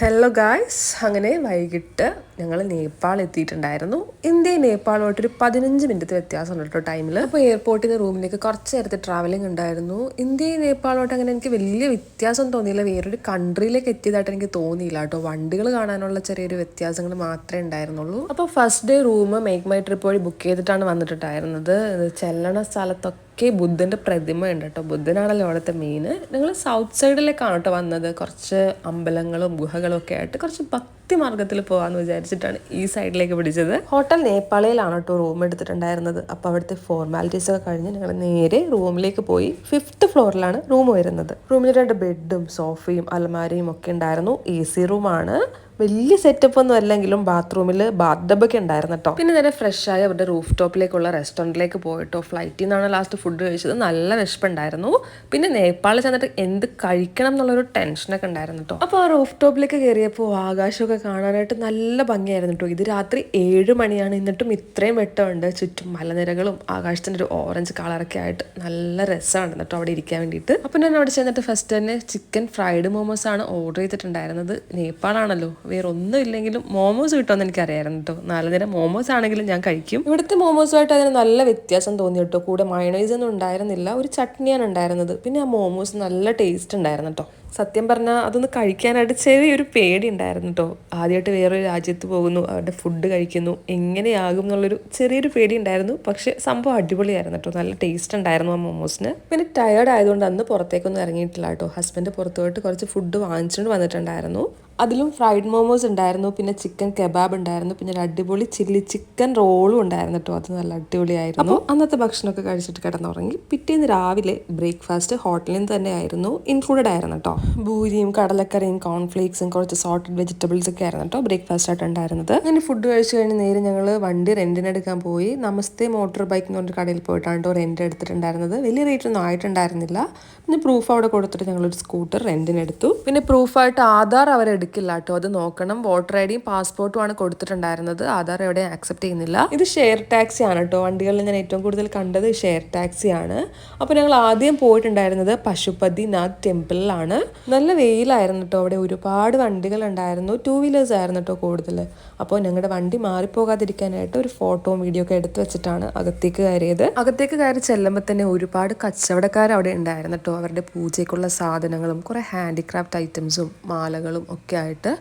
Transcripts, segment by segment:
Hello guys അങ്ങനെ വൈകിട്ട് ഞങ്ങൾ നേപ്പാൾ എത്തിയിട്ടുണ്ടായിരുന്നു. ഇന്ത്യ നേപ്പാളുമായിട്ട് ഒരു പതിനഞ്ച് മിനിറ്റ് വ്യത്യാസമുണ്ട് കേട്ടോ ടൈമിൽ അപ്പോൾ എയർപോർട്ടിൽ നിന്ന് റൂമിലേക്ക് കുറച്ച് നേരത്തെ ട്രാവലിംഗ് ഉണ്ടായിരുന്നു. ഇന്ത്യ നേപ്പാളുമായിട്ട് അങ്ങനെ എനിക്ക് വലിയ വ്യത്യാസം തോന്നിയില്ല. വേറൊരു കൺട്രിയിലേക്ക് എത്തിയതായിട്ട് എനിക്ക് തോന്നിയില്ല കേട്ടോ. വണ്ടികൾ കാണാനുള്ള ചെറിയൊരു വ്യത്യാസങ്ങൾ മാത്രമേ ഉണ്ടായിരുന്നുള്ളൂ. അപ്പോൾ first day room Make My Trip വഴി ബുക്ക് ചെയ്തിട്ടാണ് വന്നിട്ടുണ്ടായിരുന്നത്. ചെല്ലണ സ്ഥലത്തൊക്കെ ഒക്കെ ബുദ്ധന്റെ പ്രതിമ ഉണ്ട് കേട്ടോ. ബുദ്ധനാണല്ലോ അവിടുത്തെ മെയിൻ ഞങ്ങൾ സൗത്ത് സൈഡിലേക്കാണ് കേട്ടോ വന്നത്. കുറച്ച് അമ്പലങ്ങളും ഗുഹകളും ഒക്കെ ആയിട്ട് കുറച്ച് ഭക്തി മാർഗത്തിൽ പോകാമെന്ന് വിചാരിച്ചിട്ടാണ് ഈ സൈഡിലേക്ക് പിടിച്ചത്. ഹോട്ടൽ നേപ്പാളിയിലാണ് കേട്ടോ റൂം എടുത്തിട്ടുണ്ടായിരുന്നത്. അപ്പോൾ അവിടുത്തെ ഫോർമാലിറ്റീസ് ഒക്കെ കഴിഞ്ഞ് ഞങ്ങൾ നേരെ റൂമിലേക്ക് പോയി ഫിഫ്ത്ത് ഫ്ലോറിലാണ് റൂം വരുന്നത്. റൂമിൽ രണ്ട് ബെഡും സോഫയും അലമാരയും ഒക്കെ ഉണ്ടായിരുന്നു. എ സി റൂമാണ് വലിയ സെറ്റപ്പ് ഒന്നും അല്ലെങ്കിലും ബാത്റൂമിൽ ബാത്ത് ഡബൊക്കെ ഉണ്ടായിരുന്നു കേട്ടോ പിന്നെ നേരെ ഫ്രഷ് ആയി അവരുടെ റൂഫ് ടോപ്പിലേക്കുള്ള റെസ്റ്റോറന്റിലേക്ക് പോയിട്ടോ ഫ്ലൈറ്റിൽ നിന്നാണ് ലാസ്റ്റ് ഫുഡ് കഴിച്ചത്. നല്ല വിശപ്പുണ്ടായിരുന്നു. പിന്നെ നേപ്പാളിൽ ചെന്നിട്ട് എന്ത് കഴിക്കണം എന്നുള്ളൊരു ടെൻഷനൊക്കെ ഉണ്ടായിരുന്നു കേട്ടോ അപ്പോൾ ആ റൂഫ് ടോപ്പിലേക്ക് കയറിയപ്പോൾ ആകാശമൊക്കെ കാണാനായിട്ട് നല്ല ഭംഗിയായിരുന്നു കേട്ടോ ഇത് രാത്രി ഏഴ് മണിയാണ്. എന്നിട്ടും ഇത്രയും വെട്ടമുണ്ട്. ചുറ്റും മലനിരകളും ആകാശത്തിന്റെ ഒരു ഓറഞ്ച് കളറൊക്കെ ആയിട്ട് നല്ല രസമാണ് കേട്ടോ അവിടെ ഇരിക്കാൻ വേണ്ടിയിട്ട്. അപ്പോൾ ഞാൻ അവിടെ ചെന്നിട്ട് ഫസ്റ്റ് തന്നെ ചിക്കൻ ഫ്രൈഡ് മോമോസ് ആണ് ഓർഡർ ചെയ്തിട്ടുണ്ടായിരുന്നത്. നേപ്പാളാണല്ലോ. വേറെ ഒന്നും ഇല്ലെങ്കിലും മോമോസ് കിട്ടുമെന്ന് എനിക്കറിയായിരുന്നു കേട്ടോ നാല് നേരം മോമോസ് ആണെങ്കിലും ഞാൻ കഴിക്കും. ഇവിടുത്തെ മോമോസുമായിട്ട് അതിന് നല്ല വ്യത്യാസം തോന്നി കേട്ടോ കൂടെ മയണൈസ് ഒന്നും ഉണ്ടായിരുന്നില്ല. ഒരു ചട്നിയാണ് ഉണ്ടായിരുന്നത്. പിന്നെ ആ മോമോസ് നല്ല ടേസ്റ്റ് ഉണ്ടായിരുന്നു കേട്ടോ സത്യം പറഞ്ഞാൽ അതൊന്ന് കഴിക്കാനായിട്ട് ചെറിയൊരു പേടി ഉണ്ടായിരുന്നു കേട്ടോ ആദ്യമായിട്ട് വേറൊരു രാജ്യത്ത് പോകുന്നു അവരുടെ ഫുഡ് കഴിക്കുന്നു എങ്ങനെയാകും എന്നുള്ളൊരു ചെറിയൊരു പേടി ഉണ്ടായിരുന്നു. പക്ഷെ സംഭവം അടിപൊളിയായിരുന്നു കേട്ടോ നല്ല ടേസ്റ്റ് ഉണ്ടായിരുന്നു ആ മോമോസിന്. പിന്നെ ടയേർഡ് ആയതുകൊണ്ട് അന്ന് പുറത്തേക്കൊന്നും ഇറങ്ങിയിട്ടില്ല കേട്ടോ ഹസ്ബൻഡ് പുറത്തു പോയിട്ട് കുറച്ച് ഫുഡ് വാങ്ങിച്ചുകൊണ്ട് വന്നിട്ടുണ്ടായിരുന്നു. അതിലും ഫ്രൈഡ് മോമോസ് ഉണ്ടായിരുന്നു പിന്നെ ചിക്കൻ കബാബ് ഉണ്ടായിരുന്നു പിന്നെ ഒരു അടിപൊളി ചില്ലി ചിക്കൻ റോളും ഉണ്ടായിരുന്നു കേട്ടോ അത് നല്ല അടിപൊളിയായിരുന്നു. അപ്പോൾ അന്നത്തെ ഭക്ഷണമൊക്കെ കഴിച്ചിട്ട് കിടന്നുറങ്ങി. പിറ്റേന്ന് രാവിലെ ബ്രേക്ക്ഫാസ്റ്റ് ഹോട്ടലിൽ നിന്ന് തന്നെ ആയിരുന്നു ഇൻക്ലൂഡഡ് ആയിരുന്നു കേട്ടോ പൂരിയും കടലക്കറിയും കോൺഫ്ലേക്സും കുറച്ച് സോൾട്ടഡ് വെജിറ്റബിൾസ് ഒക്കെ ആയിരുന്നു കേട്ടോ ബ്രേക്ക്ഫാസ്റ്റ് ആയിട്ട് ഉണ്ടായിരുന്നത്. അങ്ങനെ ഫുഡ് കഴിച്ചു കഴിഞ്ഞ് നേരെ ഞങ്ങൾ വണ്ടി റെന്റിനെടുക്കാൻ പോയി. നമസ്തേ മോട്ടോർ ബൈക്ക് എന്ന് പറഞ്ഞൊരു കടയിൽ പോയിട്ടാണ് കേട്ടോ റെന്റ് എടുത്തിട്ടുണ്ടായിരുന്നത്. വലിയ റേറ്റ് ഒന്നും ആയിട്ടുണ്ടായിരുന്നില്ല. പിന്നെ പ്രൂഫ് അവിടെ കൊടുത്തിട്ട് ഞങ്ങൾ ഒരു സ്കൂട്ടർ റെന്റിനെടുത്തു പിന്നെ പ്രൂഫായിട്ട് ആധാർ അവർ എടുക്കില്ല കേട്ടോ. അത് നോക്കണം. വോട്ടർ ഐ ഡിയും പാസ്പോർട്ടും ആണ് കൊടുത്തിട്ടുണ്ടായിരുന്നത്. ആധാർ എവിടെ ആക്സെപ്റ്റ് ചെയ്യുന്നില്ല. ഇത് ഷെയർ ടാക്സി ആണ് കേട്ടോ. വണ്ടികളിൽ ഞാൻ ഏറ്റവും കൂടുതൽ കണ്ടത് ഷെയർ ടാക്സി ആണ്. അപ്പോൾ ഞങ്ങൾ ആദ്യം പോയിട്ടുണ്ടായിരുന്നത് പശുപതിനാഥ് ടെമ്പിളിലാണ് നല്ല വെയിലായിരുന്നു കേട്ടോ അവിടെ. ഒരുപാട് വണ്ടികൾ ഉണ്ടായിരുന്നു ടൂ വീലേഴ്സ് ആയിരുന്നു കേട്ടോ കൂടുതൽ അപ്പോൾ ഞങ്ങളുടെ വണ്ടി മാറിപ്പോകാതിരിക്കാനായിട്ട് ഒരു ഫോട്ടോയും വീഡിയോ ഒക്കെ എടുത്തു വെച്ചിട്ടാണ് അകത്തേക്ക് കയറിയത്. അകത്തേക്ക് കയറി ചെല്ലുമ്പോൾ തന്നെ ഒരുപാട് കച്ചവടക്കാർ അവിടെ ഉണ്ടായിരുന്നു കേട്ടോ അവരുടെ പൂജയ്ക്കുള്ള സാധനങ്ങളും കുറേ ഹാൻഡിക്രാഫ്റ്റ് ഐറ്റംസും മാലകളും ഒക്കെ ആയിട്ട്.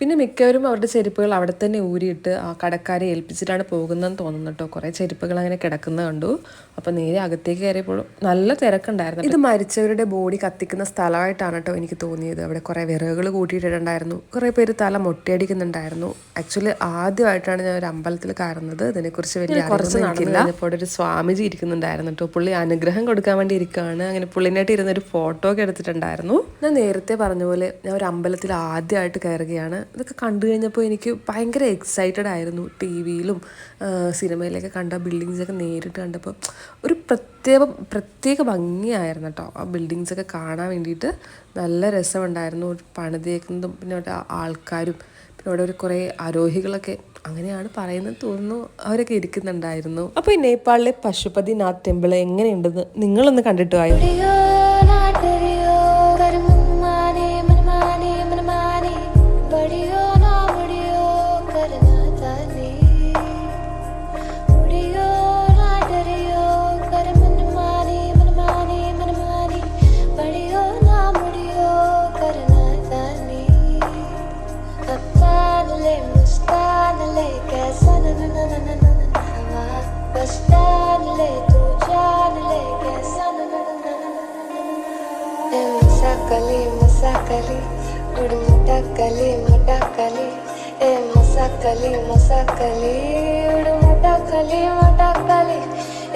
പിന്നെ മിക്കവരും അവരുടെ ചെരുപ്പുകൾ അവിടെ തന്നെ ഊരിയിട്ട് ആ കടക്കാരെ ഏൽപ്പിച്ചിട്ടാണ് പോകുന്നതെന്ന് തോന്നുന്നു കേട്ടോ. കുറേ ചെരുപ്പുകൾ അങ്ങനെ കിടക്കുന്നത് കണ്ടു. അപ്പോൾ നേരെ അകത്തേക്ക് കയറിയപ്പോൾ നല്ല തിരക്കുണ്ടായിരുന്നു. ഇത് മരിച്ചവരുടെ ബോഡി കത്തിക്കുന്ന സ്ഥലമായിട്ടാണ് കേട്ടോ എനിക്ക് തോന്നിയത്. അവിടെ കുറേ വിറകുകൾ കൂട്ടിയിട്ടിട്ടുണ്ടായിരുന്നു. കുറേ പേര് തല മൊട്ടയടിക്കുന്നുണ്ടായിരുന്നു. ആക്ച്വലി ആദ്യമായിട്ടാണ് ഞാൻ ഒരു അമ്പലത്തിൽ കയറുന്നത്. ഇതിനെക്കുറിച്ച് വലിയ കുറച്ച് നടക്കില്ല ഇപ്പോൾ ഒരു സ്വാമിജി ഇരിക്കുന്നുണ്ടായിരുന്നു കേട്ടോ. പുള്ളി അനുഗ്രഹം കൊടുക്കാൻ വേണ്ടി ഇരിക്കുകയാണ് അങ്ങനെ പുള്ളിനായിട്ട് ഇരുന്നൊരു ഫോട്ടോ ഒക്കെ എടുത്തിട്ടുണ്ടായിരുന്നു. ഞാൻ നേരത്തെ പറഞ്ഞ പോലെ ഞാൻ ഒരു അമ്പലത്തിൽ ആദ്യമായിട്ട് കയറുകയാണ്. ഇതൊക്കെ കണ്ടു കഴിഞ്ഞപ്പോൾ എനിക്ക് ഭയങ്കര എക്സൈറ്റഡ് ആയിരുന്നു ടി വിയിലും സിനിമയിലൊക്കെ കണ്ട ബിൽഡിങ്സൊക്കെ നേരിട്ട് കണ്ടപ്പോൾ. ഒരു പ്രത്യേക പ്രത്യേക ഭംഗിയായിരുന്നു കേട്ടോ ആ ബിൽഡിങ്സൊക്കെ കാണാൻ വേണ്ടിയിട്ട്. നല്ല രസമുണ്ടായിരുന്നു പണിതേക്കുന്നതും പിന്നെ അവിടെ ആൾക്കാരും പിന്നെ അവിടെ ഒരു കുറേ ആരോഹികളൊക്കെ അങ്ങനെയാണ് പറയുന്നത് തോന്നുന്നു അവരൊക്കെ ഇരിക്കുന്നുണ്ടായിരുന്നു. അപ്പോൾ ഈ നേപ്പാളിലെ പശുപതിനാഥ് ടെമ്പിൾ എങ്ങനെയുണ്ടെന്ന് നിങ്ങളൊന്ന് കണ്ടിട്ട് ആയോ കരുനാഥാനെ മുടിയോ നാട്ടരിയോ കരുമനമാനെ ಏ ಮಸಕಲಿ ಮಸಕಲಿ ಉಡು ಮಟಕಲಿ ಮಟಕಲಿ.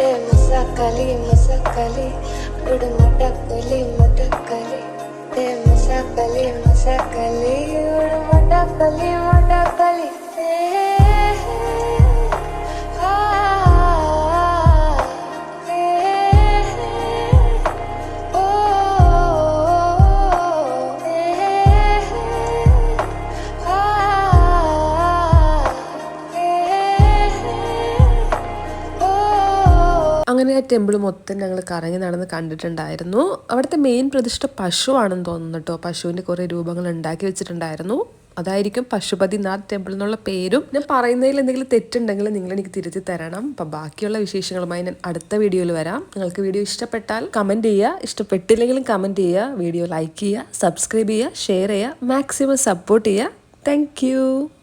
ಏ ಮಸಕಲಿ ಮಸಕಲಿ ಉಡು ಮಟಕಲಿ ಮಟಕಲಿ. ಏ ಮಸಕಲಿ ಮಸಕಲಿ ಉಡು ಮಟಕಲಿ. അങ്ങനെ ആ ടെമ്പിൾ മൊത്തം ഞങ്ങൾ കറങ്ങി നടന്ന് കണ്ടിട്ടുണ്ടായിരുന്നു. അവിടുത്തെ മെയിൻ പ്രതിഷ്ഠ പശുവാണെന്ന് തോന്നുന്നു കേട്ടോ പശുവിന്റെ കുറേ രൂപങ്ങൾ ഉണ്ടാക്കി വെച്ചിട്ടുണ്ടായിരുന്നു. അതായിരിക്കും പശുപതിനാഥ് ടെമ്പിൾ എന്നുള്ള പേരും. ഞാൻ പറയുന്നതിൽ എന്തെങ്കിലും തെറ്റുണ്ടെങ്കിൽ നിങ്ങൾ എനിക്ക് തിരുത്തി തരണം. അപ്പം ബാക്കിയുള്ള വിശേഷങ്ങളുമായി ഞാൻ അടുത്ത വീഡിയോയിൽ വരാം. നിങ്ങൾക്ക് വീഡിയോ ഇഷ്ടപ്പെട്ടാൽ കമന്റ് ചെയ്യുക. ഇഷ്ടപ്പെട്ടില്ലെങ്കിലും കമന്റ് ചെയ്യുക. വീഡിയോ ലൈക്ക് ചെയ്യുക സബ്സ്ക്രൈബ് ചെയ്യുക ഷെയർ ചെയ്യുക മാക്സിമം സപ്പോർട്ട് ചെയ്യുക. താങ്ക്